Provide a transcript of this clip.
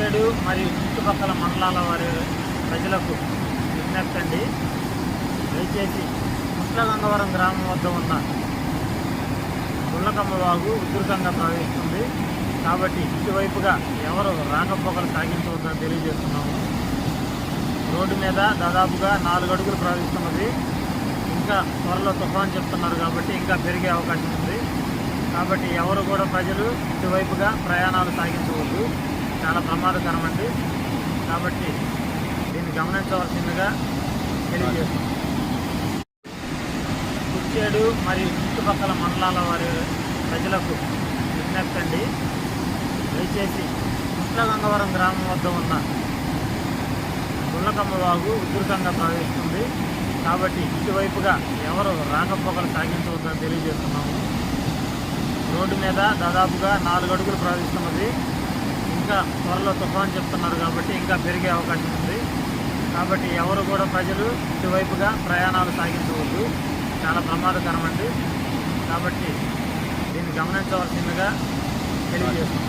కుర్చేడు మరియు చుట్టుపక్కల మండలాల వారి ప్రజలకు విజ్ఞప్తి అండి దయచేసి కృష్ణగంగవరం గ్రామం వద్ద ఉన్న గుళ్ళకమ్మ వాగు ఉధృతంగా ప్రవహిస్తుంది. కాబట్టి ఇటువైపుగా ఎవరు రాకపోకలు సాగించవద్దని తెలియజేస్తున్నాము. రోడ్డు మీద దాదాపుగా నాలుగు అడుగులు ప్రవహిస్తున్నది. ఇంకా త్వరలో తుఫాన్ చెప్తున్నారు కాబట్టి ఇంకా పెరిగే అవకాశం ఉంది. కాబట్టి ఎవరు కూడా ప్రజలు ఇటువైపుగా ప్రయాణాలు సాగించవద్దు. చాలా ప్రమాదకరం అండి. కాబట్టి దీన్ని గమనించవలసిందిగా తెలియజేస్తుంది కుర్చేడు మరియు చుట్టుపక్కల మండలాల వారి ప్రజలకు విజ్ఞప్తి అండి. దయచేసి కృష్ణగంగవరం గ్రామం వద్ద ఉన్న గుళ్ళకమ్మ వాగు ఉధృతంగా ప్రవహిస్తుంది. కాబట్టి ఇటువైపుగా ఎవరు రాకపోకలు సాగించవద్దని తెలియజేస్తున్నాము. రోడ్డు మీద దాదాపుగా నాలుగు అడుగులు ప్రవహిస్తున్నది. ఇంకా త్వరలో తుఫాన్ చెప్తున్నారు కాబట్టి ఇంకా పెరిగే అవకాశం ఉంది. కాబట్టి ఎవరు కూడా ప్రజలు ఇటువైపుగా ప్రయాణాలు సాగించవద్దు. చాలా ప్రమాదకరం అండి. కాబట్టి దీన్ని గమనించవలసిందిగా తెలియజేస్తున్నాం.